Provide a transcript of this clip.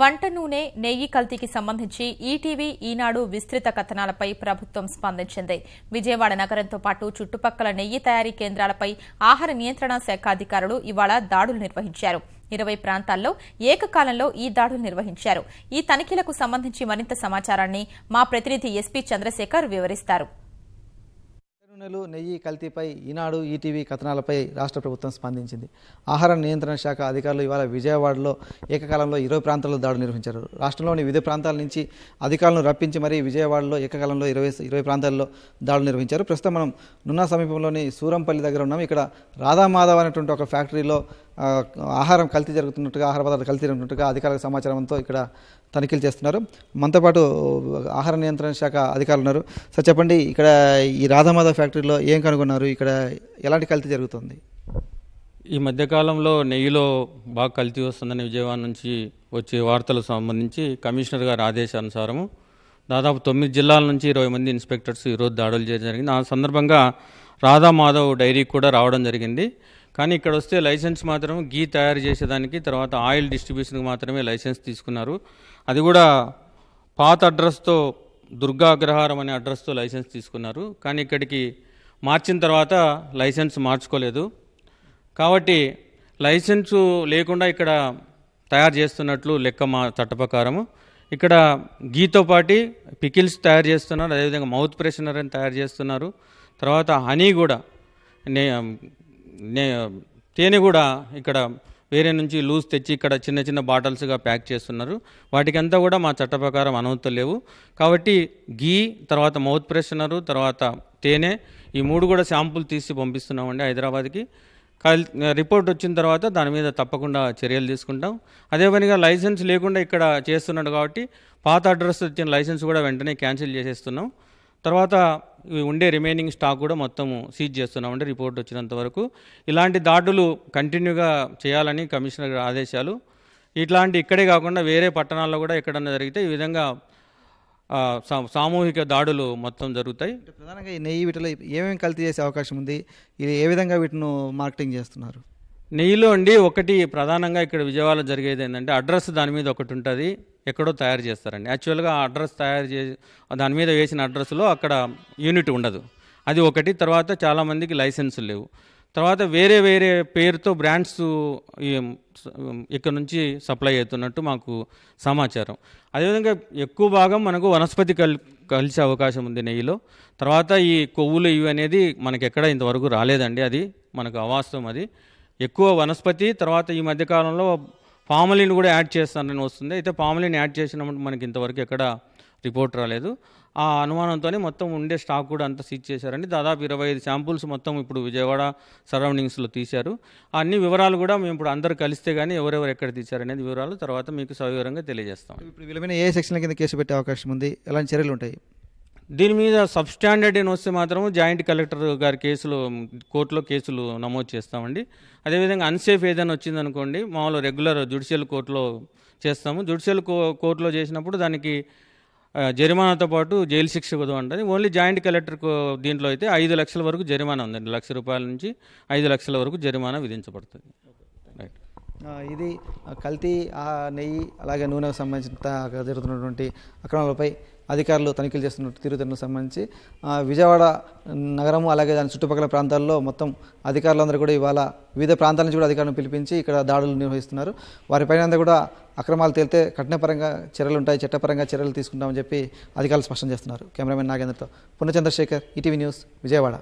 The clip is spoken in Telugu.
వంట నూనె నెయ్యి కల్తీకి సంబంధించి ఈటీవీ ఈనాడు విస్తృత కథనాలపై ప్రభుత్వం స్పందించింది. విజయవాడ నగరంతో పాటు చుట్టుపక్కల నెయ్యి తయారీ కేంద్రాలపై ఆహార నియంత్రణ శాఖ అధికారులు ఇవాళ దాడులు నిర్వహించారు. ఇరవై ప్రాంతాల్లో ఏకకాలంలో ఈ దాడులు నిర్వహించారు. ఈ తనిఖీలకు సంబంధించి మరింత సమాచారాన్ని మా ప్రతినిధి ఎస్పీ చంద్రశేఖర్ వివరిస్తారు. నూనెలు నెయ్యి కల్తీపై ఈనాడు ఈటీవీ కథనాలపై రాష్ట్ర ప్రభుత్వం స్పందించింది. ఆహార నియంత్రణ శాఖ అధికారులు ఇవాళ విజయవాడలో ఏకకాలంలో ఇరవై ప్రాంతాల్లో దాడులు నిర్వహించారు. రాష్ట్రంలోని వివిధ ప్రాంతాల నుంచి అధికారులను రప్పించి మరీ విజయవాడలో ఏకకాలంలో ఇరవై ఇరవై ప్రాంతాల్లో దాడులు నిర్వహించారు. ప్రస్తుతం మనం నున్నా సమీపంలోని సూరంపల్లి దగ్గర ఉన్నాం. ఇక్కడ రాధామాధవ్ అనేటువంటి ఒక ఫ్యాక్టరీలో ఆహారం కల్తీ జరుగుతున్నట్టుగా ఆహార పదార్థాలు కల్తీ జరుగుతున్నట్టుగా అధికారుల సమాచారంతో ఇక్కడ తనిఖీలు చేస్తున్నారు. మనతో పాటు ఆహార నియంత్రణ శాఖ అధికారులు ఉన్నారు. సార్ చెప్పండి ఇక్కడ ఈ రాధామాధవ్ ఫ్యాక్టరీలో ఏం కనుగొన్నారు? ఇక్కడ ఎలాంటి కల్తీ జరుగుతుంది? ఈ మధ్యకాలంలో నెయ్యిలో బాగా కల్తీ వస్తుందని విజయవాడ నుంచి వచ్చే వార్తలకు సంబంధించి కమిషనర్ గారి ఆదేశానుసారము దాదాపు తొమ్మిది జిల్లాల నుంచి ఇరవై మంది ఇన్స్పెక్టర్స్ ఈరోజు దాడులు చేయడం జరిగింది. ఆ సందర్భంగా రాధా మాధవ్ డైరీకి కూడా రావడం జరిగింది. కానీ ఇక్కడ వస్తే లైసెన్స్ మాత్రం గీ తయారు చేసేదానికి తర్వాత ఆయిల్ డిస్ట్రిబ్యూషన్కి మాత్రమే లైసెన్స్ తీసుకున్నారు. అది కూడా పాత అడ్రస్తో దుర్గా అగ్రహారం అనే అడ్రస్తో లైసెన్స్ తీసుకున్నారు. కానీ ఇక్కడికి మార్చిన తర్వాత లైసెన్స్ మార్చుకోలేదు. కాబట్టి లైసెన్సు లేకుండా ఇక్కడ తయారు చేస్తున్నట్లు లెక్క మా చట్ట ప్రకారము. ఇక్కడ గీతో పాటి పికిల్స్ తయారు చేస్తున్నారు. అదేవిధంగా మౌత్ ప్రెషనర్ అని తయారు చేస్తున్నారు. తర్వాత హనీ కూడా నే నే తేనె కూడా ఇక్కడ వేరే నుంచి లూజ్ తెచ్చి ఇక్కడ చిన్న చిన్న బాటిల్స్గా ప్యాక్ చేస్తున్నారు. వాటికంతా కూడా మా చట్ట ప్రకారం అనుమతులు లేవు. కాబట్టి గీ తర్వాత మౌత్ ప్రెషనరు తర్వాత తేనె ఈ మూడు కూడా శాంపుల్ తీసి పంపిస్తున్నామండి హైదరాబాద్కి. రిపోర్ట్ వచ్చిన తర్వాత దాని మీద తప్పకుండా చర్యలు తీసుకుంటాం. అదే పనిగా లైసెన్స్ లేకుండా ఇక్కడ చేస్తున్నాడు కాబట్టి పాత అడ్రస్ వచ్చిన లైసెన్స్ కూడా వెంటనే క్యాన్సిల్ చేసేస్తున్నాం. తర్వాత ఇవి ఉండే రిమైనింగ్ స్టాక్ కూడా మొత్తం సీజ్ చేస్తున్నామండి రిపోర్ట్ వచ్చినంత వరకు ఇలాంటి దాడులు కంటిన్యూగా చేయాలని కమిషనర్ ఆదేశాలు. ఇట్లాంటి ఇక్కడే కాకుండా వేరే పట్టణాల్లో కూడా ఎక్కడన్నా జరిగితే ఈ విధంగా సామూహిక దాడులు మొత్తం జరుగుతాయి. ప్రధానంగా ఈ నెయ్యి వీటిలో ఏమేమి కల్తీ చేసే అవకాశం ఉంది? ఇది ఏ విధంగా వీటిని మార్కెటింగ్ చేస్తున్నారు? నెయ్యిలో అండి ఒకటి ప్రధానంగా ఇక్కడ విజయవాడలో జరిగేది ఏంటంటే అడ్రస్ దాని మీద ఒకటి ఉంటుంది. ఎక్కడో తయారు చేస్తారండి. యాక్చువల్గా ఆ అడ్రస్ తయారు చేసి దాని మీద వేసిన అడ్రస్లో అక్కడ యూనిట్ ఉండదు. అది ఒకటి తర్వాత చాలామందికి లైసెన్సులు లేవు. తర్వాత వేరే వేరే పేరుతో బ్రాండ్స్ ఇక్కడ నుంచి సప్లై అవుతున్నట్టు మాకు సమాచారం. అదేవిధంగా ఎక్కువ భాగం మనకు వనస్పతి కల్ కలిసే అవకాశం ఉంది నెయ్యిలో. తర్వాత ఈ కొవ్వులు ఇవి అనేది మనకి ఎక్కడ ఇంతవరకు రాలేదండి. అది మనకు అవాస్తవం అది. ఎక్కువ వనస్పతి తర్వాత ఈ మధ్యకాలంలో పామలిన్ కూడా యాడ్ చేస్తానని వస్తుంది. అయితే పామలిన్ యాడ్ చేసినప్పుడు మనకి ఇంతవరకు ఎక్కడ రిపోర్ట్ రాలేదు. ఆ అనుమానంతోనే మొత్తం ఉండే స్టాక్ కూడా అంతా సీజ్ చేశారండి. దాదాపు ఇరవై ఐదు శాంపుల్స్ మొత్తం ఇప్పుడు విజయవాడ సరౌండింగ్స్లో తీశారు. అన్ని వివరాలు కూడా మేము ఇప్పుడు అందరు కలిస్తే కానీ ఎవరెవరు ఎక్కడ తీశారనేది వివరాలు తర్వాత మీకు సవివరంగా తెలియజేస్తాం. ఇప్పుడు విలువైన ఏ సెక్షన్ల కింద కేసు పెట్టే అవకాశం ఉంది? ఎలాంటి చర్యలు ఉంటాయి? దీని మీద సబ్స్టాండర్డ్ అని వస్తే మాత్రం జాయింట్ కలెక్టర్ గారి కేసులు కోర్టులో కేసులు నమోదు చేస్తామండి. అదేవిధంగా అన్సేఫ్ ఏదైనా వచ్చిందనుకోండి మామూలు రెగ్యులర్ జుడిషియల్ కోర్టులో చేస్తాము. జుడిషియల్ కో కోర్టులో చేసినప్పుడు దానికి జరిమానాతో పాటు జైలు శిక్ష కూడా ఉంటుంది ఓన్లీ జాయింట్ కలెక్టర్ దీంట్లో అయితే ఐదు లక్షల వరకు జరిమానా ఉందండి. లక్ష రూపాయల నుంచి ఐదు లక్షల వరకు జరిమానా విధించబడుతుంది. రైట్. ఇది ఆ, కల్తీ ఆ, నెయ్యి అలాగే నూనెకు సంబంధించిన జరుగుతున్నటువంటి అక్రమాలపై అధికారులు తనిఖీలు చేస్తున్న తీరుతెన్నుకు సంబంధించి విజయవాడ నగరము అలాగే దాని చుట్టుపక్కల ప్రాంతాల్లో మొత్తం అధికారులందరూ కూడా ఇవాళ వివిధ ప్రాంతాల నుంచి కూడా అధికారులను పిలిపించి ఇక్కడ దాడులు నిర్వహిస్తున్నారు. వారిపైన కూడా అక్రమాలు తేలితే కఠినపరంగా చర్యలు ఉంటాయి చట్టపరంగా చర్యలు తీసుకుంటామని చెప్పి అధికారులు స్పష్టం చేస్తున్నారు. కెమెరామెన్ నాగేంద్రతో పునచంద్రశేఖర్ ఈటీవీ న్యూస్ విజయవాడ.